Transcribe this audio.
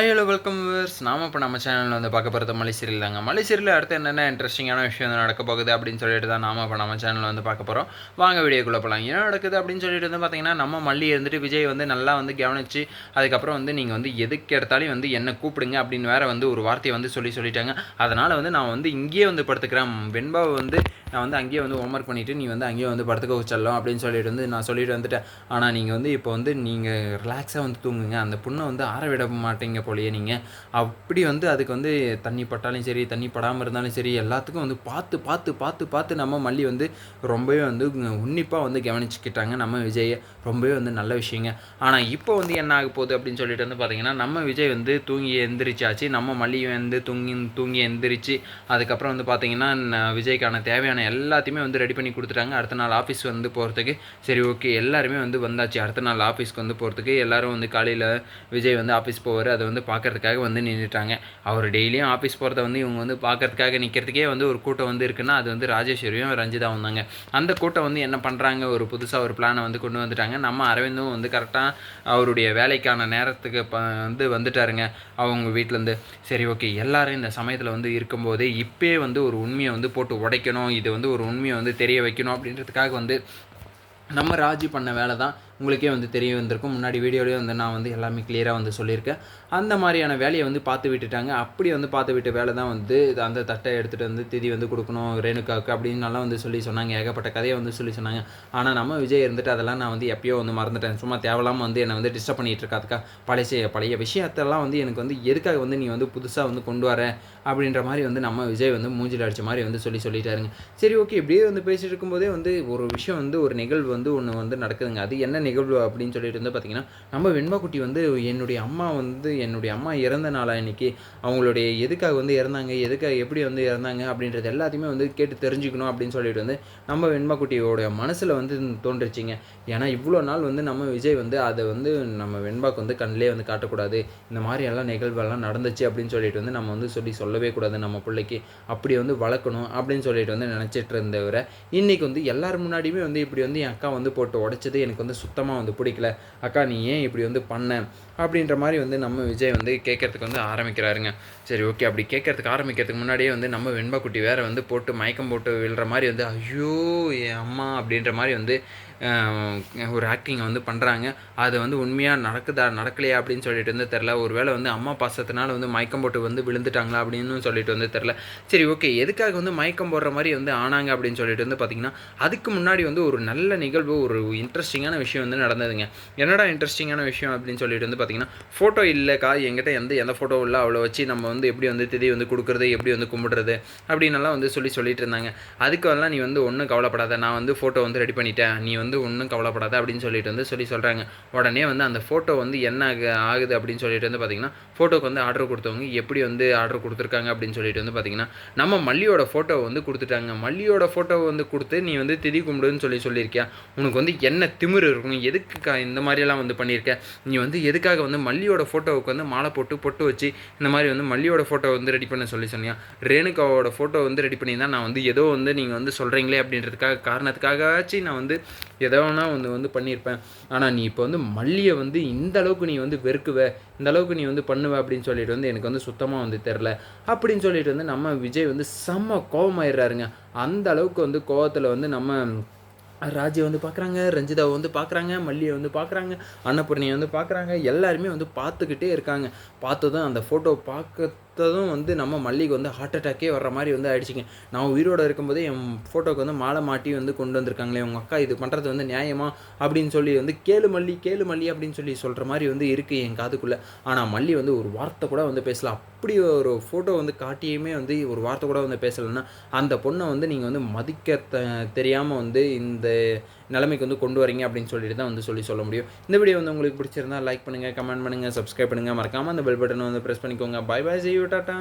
Hello welcome viewers நாம இப்போ நம்ம சேனலில் வந்து பார்க்க போகிறது மலை தாங்க. மலை அடுத்து என்னென்ன இன்ட்ரெஸ்டிங்கான விஷயம் வந்து நடக்க போகுது அப்படின்னு சொல்லிட்டு தான் நாம இப்போ நம்ம சேனலில் வந்து பார்க்க போகிறோம் வாங்க வீடியோக்குள்ளே போகலாம் என்ன நடக்குது அப்படின்னு சொல்லிட்டு வந்து பார்த்தீங்கன்னா நம்ம மல்லி இருந்துட்டு விஜய் வந்து நல்லா வந்து கவனிச்சு அதுக்கப்புறம் வந்து நீங்கள் வந்து எதுக்கு எடுத்தாலும் வந்து என்ன கூப்பிடுங்க அப்படின்னு வேற வந்து ஒரு வார்த்தையை வந்து சொல்லி சொல்லிட்டாங்க. அதனால் வந்து நான் வந்து இங்கேயே வந்து படுத்துக்கிறேன். வெண்பாவை வந்து நான் வந்து அங்கேயே வந்து ஹோம்ஒர்க் பண்ணிவிட்டு நீ வந்து அங்கேயே வந்து படுத்துக்க வச்சிடலாம் அப்படின்னு சொல்லிட்டு வந்து நான் சொல்லிட்டு வந்துட்டேன். ஆனால் நீங்கள் வந்து இப்போ வந்து நீங்கள் ரிலாக்ஸாக வந்து தூங்குங்க. அந்த பொண்ணை வந்து ஆற விட மாட்டீங்க போலயே நீங்கள் அப்படி வந்து அதுக்கு வந்து தண்ணி பட்டாலும் சரி தண்ணி படாமல் இருந்தாலும் சரி எல்லாத்துக்கும் வந்து பார்த்து பார்த்து பார்த்து பார்த்து நம்ம மல்லி வந்து ரொம்பவே வந்து உன்னிப்பாக வந்து கவனிச்சுக்கிட்டாங்க நம்ம விஜயை ரொம்பவே வந்து நல்ல விஷயங்க. ஆனால் இப்போ வந்து என்ன ஆக போகுது அப்படின்னு சொல்லிட்டு வந்து பார்த்தீங்கன்னா நம்ம விஜய் வந்து தூங்கி எந்திரிச்சாச்சு. நம்ம மல்லி வந்து தூங்கி தூங்கி எந்திரிச்சு அதுக்கப்புறம் வந்து பார்த்தீங்கன்னா விஜய்க்கான தேவையான எல்லாத்தையுமே வந்து ரெடி பண்ணி கொடுத்துட்டாங்க. அடுத்த நாள் ஆஃபீஸ் வந்து போகிறதுக்கு சரி ஓகே எல்லாருமே வந்து வந்தாச்சு. அடுத்த நாள் ஆஃபீஸ்க்கு வந்து போகிறதுக்கு எல்லாரும் வந்து காலையில் விஜய் வந்து ஆஃபீஸ் போவார். அதை வந்து பார்க்கறதுக்காக வந்து நின்றுட்டாங்க அவர் டெய்லியும் ஆஃபீஸ் போகிறத வந்து இவங்க வந்து பார்க்கறதுக்காக நிற்கிறதுக்கே வந்து ஒரு கூட்டம் வந்து இருக்குன்னா அது வந்து ராஜேஸ்வரியும் ரஞ்சிதா வந்தாங்க. அந்த கூட்டம் வந்து என்ன பண்ணுறாங்க ஒரு புதுசாக ஒரு பிளானை வந்து கொண்டு வந்துட்டாங்க. நம்ம அரவிந்தும் வந்து கரெக்டாக அவருடைய வேலைக்கான நேரத்துக்கு ப வந்து வந்துட்டாருங்க. அவங்க வீட்டிலேருந்து சரி ஓகே எல்லோரும் இந்த சமயத்தில் வந்து இருக்கும்போதே இப்போயே வந்து ஒரு உண்மையை வந்து போட்டு உடைக்கணும். இது வந்து ஒரு உண்மையை வந்து தெரிய வைக்கணும் அப்படின்றதுக்காக வந்து நம்ம ராஜி பண்ண வேலை தான் உங்களுக்கே வந்து தெரிய வந்திருக்கும். முன்னாடி வீடியோலேயே வந்து நான் வந்து எல்லாமே கிளியராக வந்து சொல்லியிருக்கேன். அந்த மாதிரியான வேலையை வந்து பார்த்து விட்டுட்டாங்க. அப்படி வந்து பார்த்து விட்ட வேலை தான் வந்து அந்த தட்டை எடுத்துகிட்டு வந்து திதி வந்து கொடுக்கணும் ரேணுகாவுக்கு அப்படின்னுலாம் வந்து சொல்லி சொன்னாங்க. ஏகப்பட்ட கதையை வந்து சொல்லி சொன்னாங்க. ஆனால் நம்ம விஜய் இருந்துட்டு அதெல்லாம் நான் வந்து எப்பயோ வந்து மறந்துட்டேன். சும்மா தேவையில்லாமல் வந்து என்னை வந்து டிஸ்டர்ப் பண்ணிகிட்டு இருக்காதுக்கா. பழைய பழைய விஷயத்தெல்லாம் வந்து எனக்கு வந்து எதுக்காக வந்து நீ வந்து புதுசாக வந்து கொண்டு வர அப்படின்ற மாதிரி வந்து நம்ம விஜய் வந்து மூஞ்சில் அடித்த மாதிரி வந்து சொல்லி சொல்லிட்டாருங்க. சரி ஓகே இப்படியே வந்து பேசிட்டு இருக்கும்போதே வந்து ஒரு விஷயம் வந்து ஒரு நிகழ்வு வந்து ஒன்று வந்து நடக்குதுங்க. அது என்ன நிகழ்வு அப்படின்னு சொல்லிட்டு வந்து பார்த்தீங்கன்னா நம்ம வெண்பாக்குட்டி வந்து என்னுடைய அம்மா வந்து என்னுடைய அம்மா இறந்த நாளா இன்னைக்கு அவங்களுடைய எதுக்காக வந்து இறந்தாங்க எதுக்காக எப்படி வந்து இறந்தாங்க அப்படின்றது எல்லாத்தையுமே வந்து கேட்டு தெரிஞ்சுக்கணும் அப்படின்னு சொல்லிட்டு வந்து நம்ம வெண்பாக்குட்டியோடைய மனசில் வந்து தோன்றுச்சிங்க. ஏன்னா இவ்வளோ நாள் வந்து நம்ம விஜய் வந்து அதை வந்து நம்ம வெண்பாக்கு வந்து கண்ணிலே வந்து காட்டக்கூடாது. இந்த மாதிரி எல்லாம் நிகழ்வெல்லாம் நடந்துச்சு அப்படின்னு சொல்லிட்டு வந்து நம்ம வந்து சொல்லி சொல்லவே கூடாது நம்ம பிள்ளைக்கு. அப்படி வந்து வளர்க்கணும் அப்படின்னு சொல்லிட்டு வந்து நினச்சிட்டு இருந்தவரை இன்றைக்கி வந்து எல்லார் முன்னாடியுமே வந்து இப்படி வந்து என் அக்கா வந்து போட்டு உடைச்சது எனக்கு வந்து சுத்தமாக வந்து பிடிக்கல. அக்கா நீ ஏன் இப்படி வந்து பண்ண? அப்படின்ற மாதிரி வந்து நம்ம விஜய் வந்து கேட்கறதுக்கு வந்து ஆரம்பிக்கிறாருங்க. சரி ஓகே. அப்படி கேட்கறதுக்கு ஆரம்பிக்கிறதுக்கு முன்னாடியே வந்து நம்ம வெண்பா குட்டி வேற வந்து போட்டு மயக்கம் போட்டு விழுற மாதிரி வந்து ஐயோ என் அம்மா அப்படின்ற மாதிரி வந்து ஒரு ஆக்டிங்கை வந்து பண்ணுறாங்க அது வந்து உண்மையாக நடக்குதா நடக்கலையா அப்படின்னு சொல்லிட்டு வந்து தெரில ஒரு வேளை வந்து அம்மா பாசத்தினால வந்து மயக்கம் போட்டு வந்து விழுந்துட்டாங்களா அப்படின்னு சொல்லிட்டு வந்து தெரில சரி ஓகே எதுக்காக வந்து மயக்கம் போடுற மாதிரி வந்து ஆனாங்க அப்படின்னு சொல்லிட்டு வந்து பார்த்திங்கன்னா அதுக்கு முன்னாடி வந்து ஒரு நல்ல நிகழ்வு ஒரு இன்ட்ரெஸ்டிங்கான விஷயம் வந்து நடந்ததுங்க. என்னடா இன்ட்ரெஸ்டிங்கான விஷயம் அப்படின்னு சொல்லிட்டு வந்து பார்த்தீங்கன்னா ஃபோட்டோ இல்லைக்கா எங்கிட்ட எந்த எந்த ஃபோட்டோ இல்லை அவ்வளோ வச்சு நம்ம வந்து எப்படி வந்து திதி வந்து கொடுக்குறது எப்படி வந்து கும்பிடுறது அப்படின்னெல்லாம் வந்து சொல்லி சொல்லிட்டு இருந்தாங்க. அதுக்கெல்லாம் நீ வந்து ஒன்றும் கவலைப்படாத. நான் வந்து ஃபோட்டோ வந்து ரெடி பண்ணிட்டேன். நீ வந்து வந்து ஒன்றும் கவலைப்படாத அப்படின்னு சொல்லிட்டு வந்து சொல்லி சொல்கிறாங்க உடனே வந்து அந்த ஃபோட்டோ வந்து என்ன ஆகுது அப்படின்னு சொல்லிட்டு வந்து பார்த்தீங்கன்னா ஃபோட்டோக்கு வந்து ஆர்டர் கொடுத்தவங்க எப்படி வந்து ஆர்டர் கொடுத்துருக்காங்க அப்படின்னு சொல்லிட்டு வந்து பார்த்தீங்கன்னா நம்ம மல்லியோட ஃபோட்டோ வந்து கொடுத்துட்டாங்க. மல்லியோட ஃபோட்டோ வந்து கொடுத்து நீ வந்து திதி கும்பிடுன்னு சொல்லி சொல்லியிருக்கியா? உனக்கு வந்து என்ன திமிர் இருக்கும்? எதுக்கு இந்த மாதிரியெல்லாம் வந்து பண்ணியிருக்க? நீ வந்து எதுக்காக வந்து மல்லியோட ஃபோட்டோவுக்கு வந்து மாலை போட்டு பொட்டு வச்சு இந்த மாதிரி வந்து மல்லியோட ஃபோட்டோ வந்து ரெடி பண்ண சொல்லி சொன்னியா? ரேணுகாவோட ஃபோட்டோ வந்து ரெடி பண்ணியிருந்தா நான் வந்து ஏதோ வந்து நீங்கள் வந்து சொல்கிறீங்களே அப்படின்றதுக்காக காரணத்துக்காகவாச்சும் நான் வந்து எதோ வேணால் வந்து வந்து பண்ணியிருப்பேன் ஆனால் நீ இப்போ வந்து மல்லியை வந்து இந்த அளவுக்கு நீ வந்து வெறுக்குவ இந்த அளவுக்கு நீ வந்து பண்ணுவ அப்படின்னு சொல்லிட்டு வந்து எனக்கு வந்து சுத்தமாக வந்து தெரில அப்படின்னு சொல்லிட்டு வந்து நம்ம விஜய் வந்து செம்ம கோபமாயிடுறாருங்க அந்த அளவுக்கு வந்து கோவத்தில் வந்து நம்ம ராஜியை வந்து பார்க்குறாங்க ரஞ்சிதாவை வந்து பார்க்குறாங்க மல்லியை வந்து பார்க்குறாங்க அன்னபூர்ணியை வந்து பார்க்குறாங்க எல்லாருமே வந்து பார்த்துக்கிட்டே இருக்காங்க. பார்த்ததும் அந்த ஃபோட்டோ பார்க்க பார்த்ததும் வந்து நம்ம மல்லிக்கு வந்து ஹார்ட் அட்டாக்கே வர்ற மாதிரி வந்து ஆயிடுச்சுங்க. நான் உயிரோடு இருக்கும்போதே என் ஃபோட்டோக்கு வந்து மாலை மாட்டி வந்து கொண்டு வந்திருக்காங்களே உங்கள் அக்கா இது பண்ணுறது வந்து நியாயமா? அப்படின்னு சொல்லி வந்து கேளு மல்லி கேளு மல்லி அப்படின்னு சொல்லி சொல்கிற மாதிரி வந்து இருக்குது என் காதுக்குள்ளே. ஆனால் மல்லி வந்து ஒரு வார்த்தை கூட வந்து பேசலாம் அப்படி ஒரு ஃபோட்டோ வந்து காட்டியுமே வந்து ஒரு வார்த்தை கூட வந்து பேசலைன்னா அந்த பொண்ணை வந்து நீங்கள் வந்து மதிக்க தெரியாமல் வந்து இந்த நிலைமைக்கு வந்து கொண்டு வரீங்க அப்படின்னு சொல்லிட்டு தான் வந்து சொல்லி சொல்ல முடியும். இந்த வீடியோ வந்து உங்களுக்கு பிடிச்சிருந்தா லைக் பண்ணுங்கள் கமெண்ட் பண்ணுங்கள் சப்ஸ்கிரைப் பண்ணுங்கள் மறக்காமல் அந்த பெல் பட்டனை வந்து ப்ரெஸ் பண்ணிக்கோங்க. Bye bye see tata.